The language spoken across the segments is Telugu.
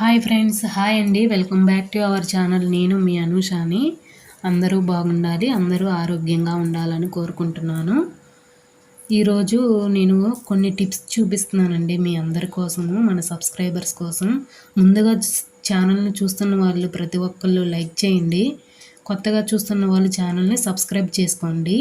హాయ్ ఫ్రెండ్స్ హాయ్ అండి. Welcome back to our channel. నేను మీ అనుషాని. అందరూ బాగుండాలి అందరూ ఆరోగ్యంగా ఉండాలని కోరుకుంటున్నాను. ఈరోజు నేను కొన్ని టిప్స్ చూపిస్తున్నానండి మీ అందరి కోసము మన సబ్స్క్రైబర్స్ కోసం. ముందుగా ఛానల్ని చూస్తున్న వాళ్ళు ప్రతి ఒక్కళ్ళు లైక్ చేయండి. కొత్తగా చూస్తున్న వాళ్ళు ఛానల్ని సబ్స్క్రైబ్ చేసుకోండి.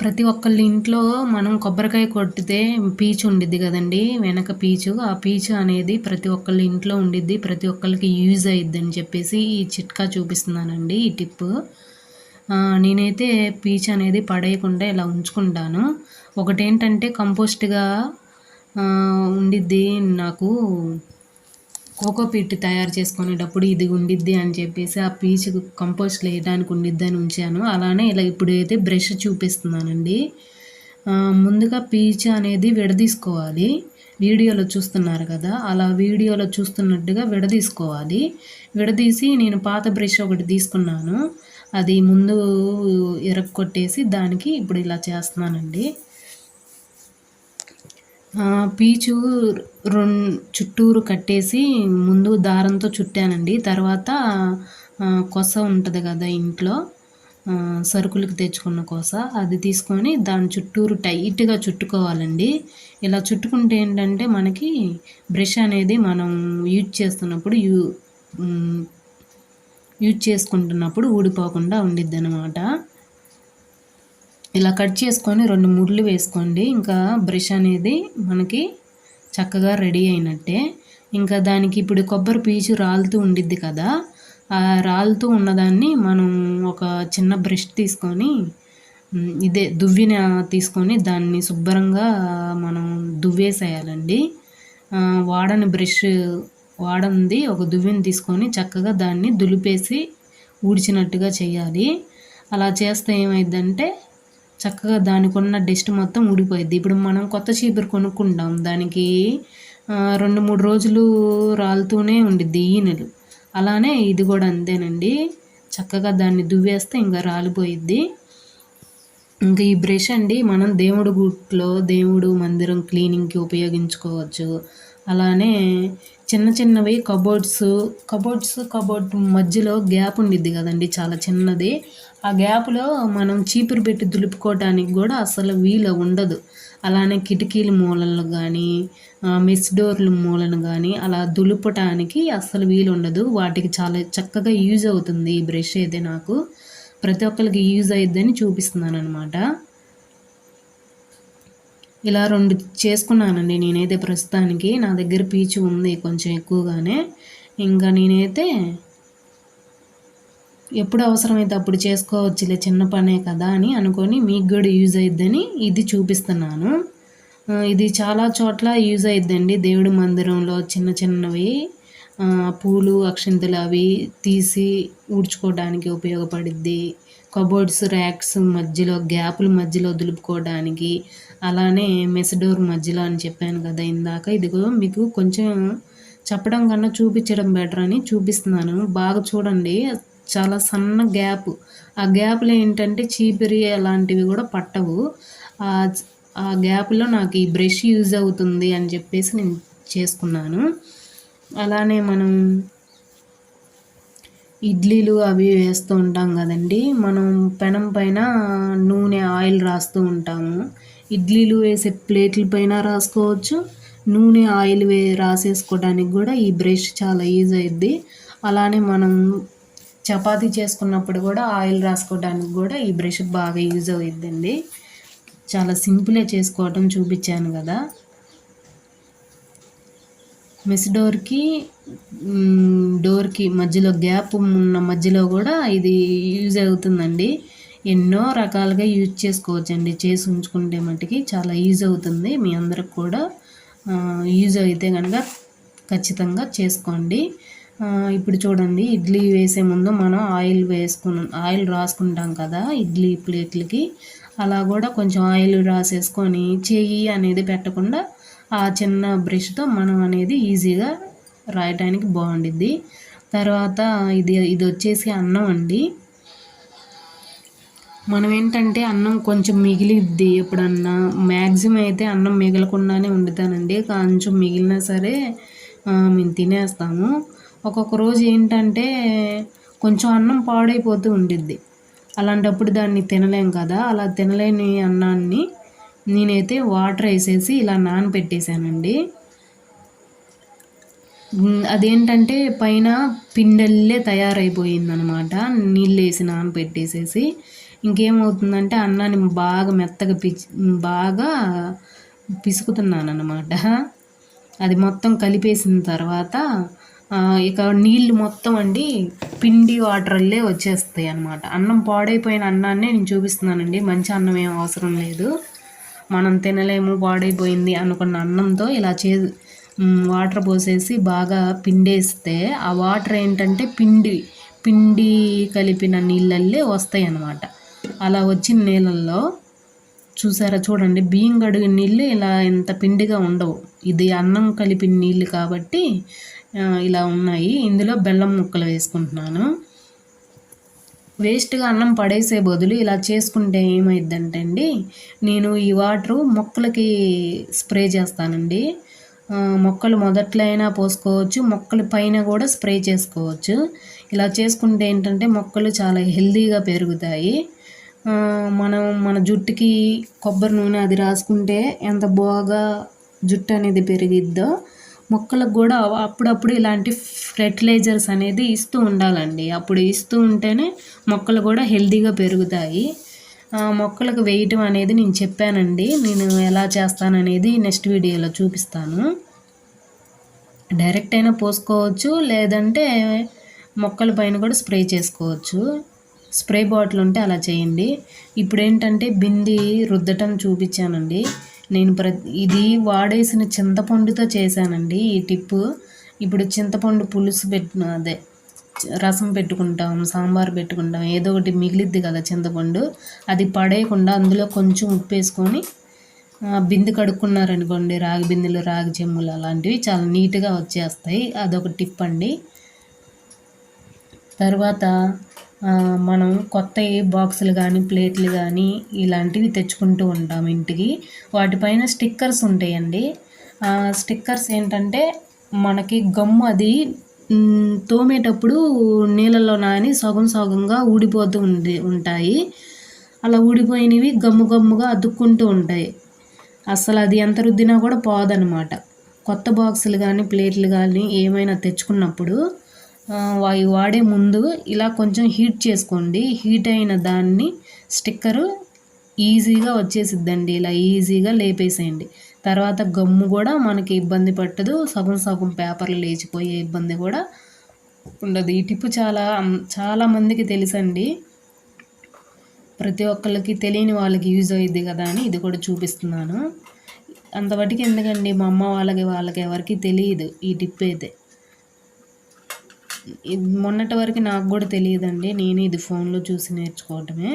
ప్రతి ఒక్కళ్ళ ఇంట్లో మనం కొబ్బరికాయ కొట్టితే పీచు ఉండిద్ది కదండి వెనక పీచు. ఆ పీచు అనేది ప్రతి ఒక్కళ్ళ ఇంట్లో ఉండిద్ది ప్రతి ఒక్కరికి యూజ్ అయ్యిద్ది అని చెప్పేసి ఈ చిట్కా చూపిస్తున్నానండి ఈ టిప్ నేనైతే పీచు అనేది పడేయకుండా ఇలా ఉంచుకుంటాను. ఒకటేంటంటే కంపోస్ట్గా ఉండిద్ది నాకు కోకో పీట్ తయారు చేసుకునేటప్పుడు ఇది ఉండిద్ది అని చెప్పేసి ఆ పీచ్ కంపోస్ట్ వేయడానికి ఉండిద్ది అని ఉంచాను. అలానే ఇలా ఇప్పుడు అయితే బ్రష్ చూపిస్తున్నానండి. ముందుగా పీచ్ అనేది విడదీసుకోవాలి. వీడియోలో చూస్తున్నారు కదా అలా వీడియోలో చూస్తున్నట్టుగా విడదీసుకోవాలి. విడదీసి నేను పాత బ్రష్ ఒకటి తీసుకున్నాను. అది ముందు ఇరక్కొట్టేసి దానికి ఇప్పుడు ఇలా చేస్తున్నానండి. పీచు రెండు చుట్టూరు కట్టేసి ముందు దారంతో చుట్టానండి. తర్వాత కొస ఉంటుంది కదా ఇంట్లో సరుకులకు తెచ్చుకున్న కోస అది తీసుకొని దాని చుట్టూరు టైట్గా చుట్టుకోవాలండి. ఇలా చుట్టుకుంటే ఏంటంటే మనకి బ్రష్ అనేది మనం యూజ్ చేస్తున్నప్పుడు యూ యూజ్ చేసుకుంటున్నప్పుడు ఊడిపోకుండా ఉండిద్ది అనమాట ఇలా కట్ చేసుకొని రెండు ముడ్లు వేసుకోండి. ఇంకా బ్రష్ అనేది మనకి చక్కగా రెడీ అయినట్టే. ఇంకా దానికి ఇప్పుడు కొబ్బరి పీచు రాలుతూ ఉండిద్ది కదా ఆ రాలుతూ ఉన్నదాన్ని మనం ఒక చిన్న బ్రష్ తీసుకొని ఇదే దువ్విన తీసుకొని దాన్ని శుభ్రంగా మనం దువ్వేసేయాలండి. వాడని బ్రష్ వాడంది ఒక దువ్విని తీసుకొని చక్కగా దాన్ని దులిపేసి ఊడ్చినట్టుగా చేయాలి. అలా చేస్తే ఏమైందంటే చక్కగా దానికి ఉన్న డస్ట్ మొత్తం ఊడిపోయింది ఇప్పుడు మనం కొత్త చీపురు కొనుక్కుంటాం. దానికి రెండు మూడు రోజులు రాలుతూనే ఉండిద్ది ఈనెలు అలానే ఇది కూడా అంతేనండి. చక్కగా దాన్ని దువ్వేస్తే ఇంకా రాలిపోయిద్ది. ఇంకా ఈ బ్రష్ అండి మనం దేవుడు గుట్లో దేవుడు మందిరం క్లీనింగ్కి ఉపయోగించుకోవచ్చు. అలానే చిన్న చిన్నవి కబోర్డ్స్ కబోర్డ్స్ కబోర్డ్ మధ్యలో గ్యాప్ ఉండిద్ది కదండి చాలా చిన్నది. ఆ గ్యాప్లో మనం చీపురు పెట్టి దులుపుకోవడానికి కూడా అసలు వీలు ఉండదు. అలానే కిటికీల మూలలు కానీ మెస్ డోర్ల మూలను కానీ అలా దులుపటానికి అస్సలు వీలు ఉండదు. వాటికి చాలా చక్కగా యూజ్ అవుతుంది ఈ బ్రష్ అయితే నాకు. ప్రతి ఒక్కరికి యూజ్ అయ్యిద్దని చూపిస్తున్నాను అనమాట ఇలా రెండు చేసుకున్నానండి నేనైతే ప్రస్తుతానికి. నా దగ్గర పీచు ఉంది కొంచెం ఎక్కువగానే. ఇంకా నేనైతే ఎప్పుడు అవసరమైతే అప్పుడు చేసుకోవచ్చులే చిన్న పనే కదా అని అనుకొని మీకు కూడా యూజ్ అయిద్దని ఇది చూపిస్తున్నాను. ఇది చాలా చోట్ల యూజ్ అయిద్దండి. దేవుడి మందిరంలో చిన్న చిన్నవి పూలు అక్షింతలు అవి తీసి ఊడ్చుకోవడానికి ఉపయోగపడిద్ది. కబోర్డ్స్ ర్యాక్స్ మధ్యలో గ్యాపుల మధ్యలో దులుపుకోవడానికి అలానే మెసడోర్ మధ్యలో అని చెప్పాను కదా ఇందాక. ఇదిగో మీకు కొంచెం చెప్పడం కన్నా చూపించడం బెటర్ అని చూపిస్తున్నాను. బాగా చూడండి. చాలా సన్న గ్యాప్. ఆ గ్యాప్లో ఏంటంటే చీపిరి అలాంటివి కూడా పట్టవు. ఆ గ్యాప్లో నాకు ఈ బ్రష్ యూజ్ అవుతుంది అని చెప్పేసి నేను చేసుకున్నాను. అలానే మనం ఇడ్లీలు అవి వేస్తూ ఉంటాం కదండి. మనం పెనం పైన నూనె ఆయిల్ రాస్తూ ఉంటాము. ఇడ్లీలు వేసే ప్లేట్ల పైన రాసుకోవచ్చు. నూనె ఆయిల్ వే రాసేసుకోవడానికి కూడా ఈ బ్రష్ చాలా యూజ్ అయ్యిద్ది అలానే మనం చపాతీ చేసుకున్నప్పుడు కూడా ఆయిల్ రాసుకోవడానికి కూడా ఈ బ్రష్ బాగా యూజ్ అవుతుందండి చాలా సింపులే చేసుకోవటం చూపించాను కదా. మెస్ డోర్కి డోర్కి మధ్యలో గ్యాప్ ఉన్న మధ్యలో కూడా ఇది యూజ్ అవుతుందండి. ఎన్నో రకాలుగా యూజ్ చేసుకోవచ్చండి. చేసి ఉంచుకుంటే మటుకి చాలా యూజ్ అవుతుంది. మీ అందరికి కూడా యూజ్ అయితే కనుక ఖచ్చితంగా చేసుకోండి. ఇప్పుడు చూడండి ఇడ్లీ వేసే ముందు మనం ఆయిల్ వేసుకుని ఆయిల్ రాసుకుంటాం కదా ఇడ్లీ ప్లేట్లకి. అలా కూడా కొంచెం ఆయిల్ రాసేసుకొని చెయ్యి అనేది పెట్టకుండా ఆ చిన్న బ్రష్తో మనం అనేది ఈజీగా రాయటానికి బాగుండిద్ది. తర్వాత ఇది ఇది వచ్చేసి అన్నం అండి. మనం ఏంటంటే అన్నం కొంచెం మిగిలిద్ది ఎప్పుడన్నా. మ్యాక్సిమం అయితే అన్నం మిగలకుండానే వండుతానండి. కొంచెం మిగిలినా సరే మేము తినేస్తాము. ఒక్కొక్క రోజు ఏంటంటే కొంచెం అన్నం పాడైపోతూ ఉండిద్ది. అలాంటప్పుడు దాన్ని తినలేం కదా. అలా తినలేని అన్నాన్ని నేనైతే వాటర్ వేసేసి ఇలా నానబెట్టేశానండి. అదేంటంటే పైన పిండల్లే తయారైపోయిందనమాట. నీళ్ళు వేసి నానబెట్టేసేసి ఇంకేమవుతుందంటే అన్నాన్ని బాగా మెత్తగా పిచ్చి బాగా పిసుకుతున్నాను అనమాట అది మొత్తం కలిపేసిన తర్వాత ఇక నీళ్ళు మొత్తం అండి పిండి వాటర్లే వచ్చేస్తాయి అనమాట అన్నం పాడైపోయిన అన్నాన్నే నేను చూపిస్తున్నానండి. మంచి అన్నం ఏం అవసరం లేదు. మనం తినలేము పాడైపోయింది అనుకున్న అన్నంతో ఇలా చే వాటర్ పోసేసి బాగా పిండేస్తే ఆ వాటర్ ఏంటంటే పిండి పిండి కలిపిన నీళ్ళల్లే వస్తాయి అన్నమాట అలా వచ్చిన నీళ్ళల్లో చూసారా చూడండి బియ్యం కడిగిన నీళ్ళు ఇలా ఇంత పిండిగా ఉండవు. ఇది అన్నం కలిపిన నీళ్ళు కాబట్టి ఇలా ఉన్నాయి. ఇందులో బెల్లం ముక్కలు వేసుకుంటున్నాను. వేస్ట్గా అన్నం పడేసే బదులు ఇలా చేసుకుంటే ఏమైందంటే అండి నేను ఈ వాటరు మొక్కలకి స్ప్రే చేస్తానండి. మొక్కలు మొదట్లో అయినా పోసుకోవచ్చు మొక్కల పైన కూడా స్ప్రే చేసుకోవచ్చు. ఇలా చేసుకుంటే ఏంటంటే మొక్కలు చాలా హెల్తీగా పెరుగుతాయి. మనం మన జుట్టుకి కొబ్బరి నూనె అది రాసుకుంటే ఎంత బాగా జుట్టు అనేది పెరిగిద్దో మొక్కలకు కూడా అప్పుడప్పుడు ఇలాంటి ఫెర్టిలైజర్స్ అనేది ఇస్తూ ఉండాలండి. అప్పుడు ఇస్తూ ఉంటేనే మొక్కలు కూడా హెల్తీగా పెరుగుతాయి. మొక్కలకు వేయటం అనేది నేను చెప్పానండి. నేను ఎలా చేస్తాననేది నెక్స్ట్ వీడియోలో చూపిస్తాను. డైరెక్ట్ అయినా పోసుకోవచ్చు లేదంటే మొక్కల పైన కూడా స్ప్రే చేసుకోవచ్చు. స్ప్రే బాటిల్ ఉంటే అలా చేయండి. ఇప్పుడు ఏంటంటే బింది రుద్దటం చూపించానండి. నేను ప్ర ఇది వాడేసిన చింతపండుతో చేశానండి ఈ టిప్పు. ఇప్పుడు చింతపండు పులుసు పెట్టిన అదే రసం పెట్టుకుంటాం సాంబార్ పెట్టుకుంటాం ఏదో ఒకటి మిగిలిద్ది కదా చింతపండు. అది పడేయకుండా అందులో కొంచెం ఉప్పు వేసుకొని బిందె కడుక్కున్నారనుకోండి రాగి బిందెలు రాగి చెమ్ములు అలాంటివి చాలా నీట్గా వచ్చేస్తాయి. అదొక టిప్ అండి తర్వాత మనం కొత్త బాక్సులు కానీ ప్లేట్లు కానీ ఇలాంటివి తెచ్చుకుంటూ ఉంటాం ఇంటికి. వాటిపైన స్టిక్కర్స్ ఉంటాయండి. స్టిక్కర్స్ ఏంటంటే మనకి గమ్ము అది తోమేటప్పుడు నీళ్ళలో నాని సగం సగంగా ఊడిపోతూ ఉండి ఉంటాయి. అలా ఊడిపోయినవి గమ్ము గమ్ముగా అతుక్కుంటూ ఉంటాయి. అసలు అది ఎంత రుద్దినా కూడా పోదనమాట కొత్త బాక్సులు కానీ ప్లేట్లు కానీ ఏమైనా తెచ్చుకున్నప్పుడు అవి వాడే ముందు ఇలా కొంచెం హీట్ చేసుకోండి. హీట్ అయిన దాన్ని స్టిక్కరు ఈజీగా వచ్చేసిద్దండి. ఇలా ఈజీగా లేపేసేయండి. తర్వాత గమ్ము కూడా మనకి ఇబ్బంది పట్టదు. సగం సగం పేపర్లు లేచిపోయే ఇబ్బంది కూడా ఉండదు. ఈ టిప్పు చాలా చాలామందికి తెలుసండి. ప్రతి ఒక్కరికి తెలియని వాళ్ళకి యూజ్ అయ్యిద్ది కదా అని ఇది కూడా చూపిస్తున్నాను. అంతవరకు ఎందుకండి? మా అమ్మ వాళ్ళకి వాళ్ళకి ఎవరికి తెలియదు ఈ టిప్ అయితే. మొన్నటి వరకు నాకు కూడా తెలియదండి. నేను ఇది ఫోన్లో చూసి నేర్చుకోవటమే.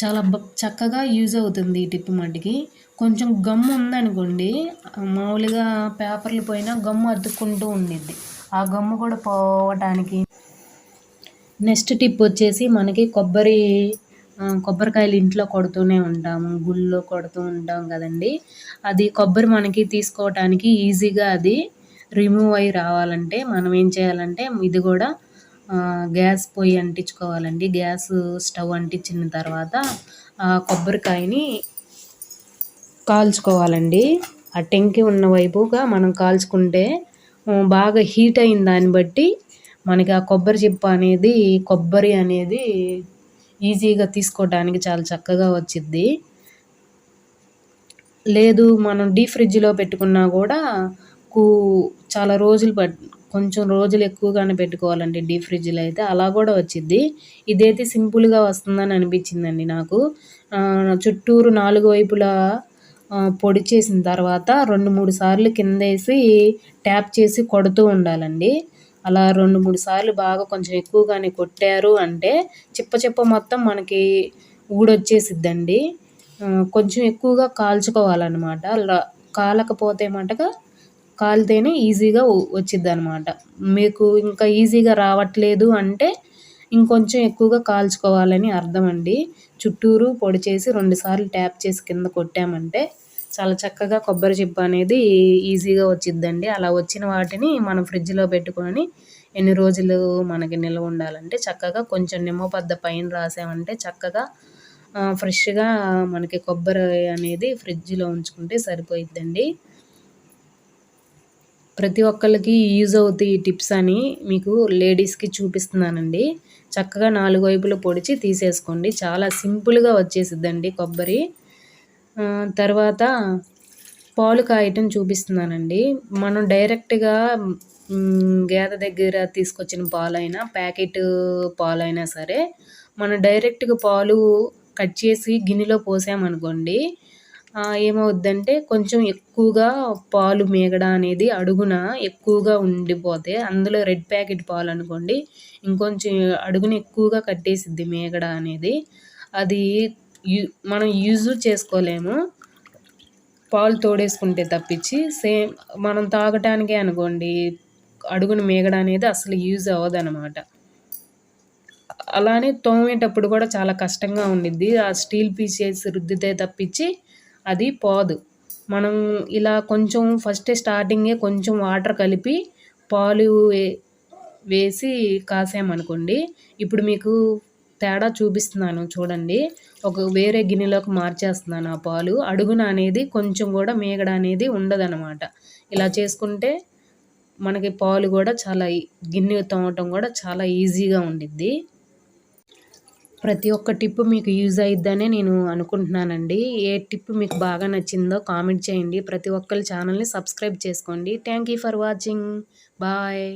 చాలా చక్కగా యూజ్ అవుతుంది ఈ టిప్ మట్టికి. కొంచెం గమ్ము ఉందనుకోండి మామూలుగా పేపర్లు పోయినా గమ్ము అతుక్కుంటూ ఉండిద్ది. ఆ గమ్ము కూడా పోవటానికి నెక్స్ట్ టిప్ వచ్చేసి మనకి కొబ్బరి కొబ్బరికాయలు ఇంట్లో కొడుతూనే ఉంటాము. గుళ్ళో కొడుతూ ఉంటాం కదండి. అది కొబ్బరి మనకి తీసుకోవటానికి ఈజీగా అది రిమూవ్ అయ్యి రావాలంటే మనం ఏం చేయాలంటే ఇది కూడా గ్యాస్ పొయ్యి అంటించుకోవాలండి. గ్యాస్ స్టవ్ అంటించిన తర్వాత ఆ కొబ్బరికాయని కాల్చుకోవాలండి. ఆ టెంకి ఉన్న వైపుగా మనం కాల్చుకుంటే బాగా హీట్ అయిన దాన్ని బట్టి మనకి ఆ కొబ్బరి చిప్ప అనేది కొబ్బరి అనేది ఈజీగా తీసుకోవడానికి చాలా చక్కగా వచ్చిద్ది. లేదు మనం డీ ఫ్రిడ్జ్లో పెట్టుకున్నా కూడా కూ చాలా రోజులు పట్ కొంచెం రోజులు ఎక్కువగానే పెట్టుకోవాలండి డీప్ ఫ్రిడ్జ్లో అయితే. అలా కూడా వచ్చిద్ది. ఇదైతే సింపుల్గా వస్తుందని అనిపించిందండి నాకు. చుట్టూరు నాలుగు వైపులా పొడి చేసిన తర్వాత రెండు మూడు సార్లు కింద వేసి ట్యాప్ చేసి కొడుతూ ఉండాలండి. అలా రెండు మూడు సార్లు బాగా కొంచెం ఎక్కువగానే కొట్టారు అంటే చిప్ప చిప్ప మొత్తం మనకి ఊడొచ్చేసిద్దండి. కొంచెం ఎక్కువగా కాల్చుకోవాలన్నమాట. కాలకపోతే మటుగా కాలితేనే ఈజీగా వచ్చిద్ది అనమాట మీకు ఇంకా ఈజీగా రావట్లేదు అంటే ఇంకొంచెం ఎక్కువగా కాల్చుకోవాలని అర్థం అండి చుట్టూరు పొడి చేసి రెండుసార్లు ట్యాప్ చేసి కింద కొట్టామంటే చాలా చక్కగా కొబ్బరి చిప్ప అనేది ఈజీగా వచ్చిద్దండి. అలా వచ్చిన వాటిని మనం ఫ్రిడ్జ్లో పెట్టుకొని ఎన్ని రోజులు మనకి నిల్వ ఉండాలంటే చక్కగా కొంచెం నిమ్మపద్ద పైన రాసామంటే చక్కగా ఫ్రెష్గా మనకి కొబ్బరి అనేది ఫ్రిడ్జ్లో ఉంచుకుంటే సరిపోయిద్దండి. ప్రతి ఒక్కరికి యూజ్ అవుతాయి ఈ టిప్స్ అని మీకు లేడీస్కి చూపిస్తున్నానండి. చక్కగా నాలుగు వైపులు పొడిచి తీసేసుకోండి. చాలా సింపుల్గా వచ్చేసిద్దండి కొబ్బరి. తర్వాత పాలు కాయటం చూపిస్తున్నానండి. మనం డైరెక్ట్గా గేదె దగ్గర తీసుకొచ్చిన పాలైనా ప్యాకెట్ పాలైనా సరే మనం డైరెక్ట్గా పాలు కట్ చేసి గిన్నెలో పోసామనుకోండి ఏమవుద్దంటే కొంచెం ఎక్కువగా పాలు మేగడ అనేది అడుగున ఎక్కువగా ఉండిపోతే అందులో రెడ్ ప్యాకెట్ పాలు అనుకోండి ఇంకొంచెం అడుగున ఎక్కువగా కట్టేసిద్ది మేగడ అనేది. అది మనం యూజ్ చేసుకోలేము. పాలు తోడేసుకుంటే తప్పించి సేమ్ మనం తాగటానికే అనుకోండి అడుగున మేగడ అనేది అసలు యూజ్ అవ్వదనమాట. అలానే తోమేటప్పుడు కూడా చాలా కష్టంగా ఉండిద్ది. ఆ స్టీల్ పీసెస్ రుద్దితే తప్పించి అది పోదు. మనం ఇలా కొంచెం ఫస్ట్ స్టార్టింగే కొంచెం వాటర్ కలిపి పాలు వేసి కాసామనుకోండి ఇప్పుడు మీకు తేడా చూపిస్తున్నాను చూడండి. ఒక వేరే గిన్నెలోకి మార్చేస్తున్నాను ఆ పాలు. అడుగున అనేది కొంచెం కూడా మేగడ అనేది ఉండదనమాట ఇలా చేసుకుంటే మనకి పాలు కూడా చాలా గిన్నె తోమటం కూడా చాలా ఈజీగా ఉండిద్ది. ప్రతి ఒక్క టిప్ మీకు యూజ్ అయిద్దనే నేను అనుకుంటున్నానండి. ఏ టిప్ మీకు బాగా నచ్చిందో కామెంట్ చేయండి. ప్రతి ఒక్కరి ఛానల్ని సబ్స్క్రైబ్ చేసుకోండి. Thank you for watching. Bye.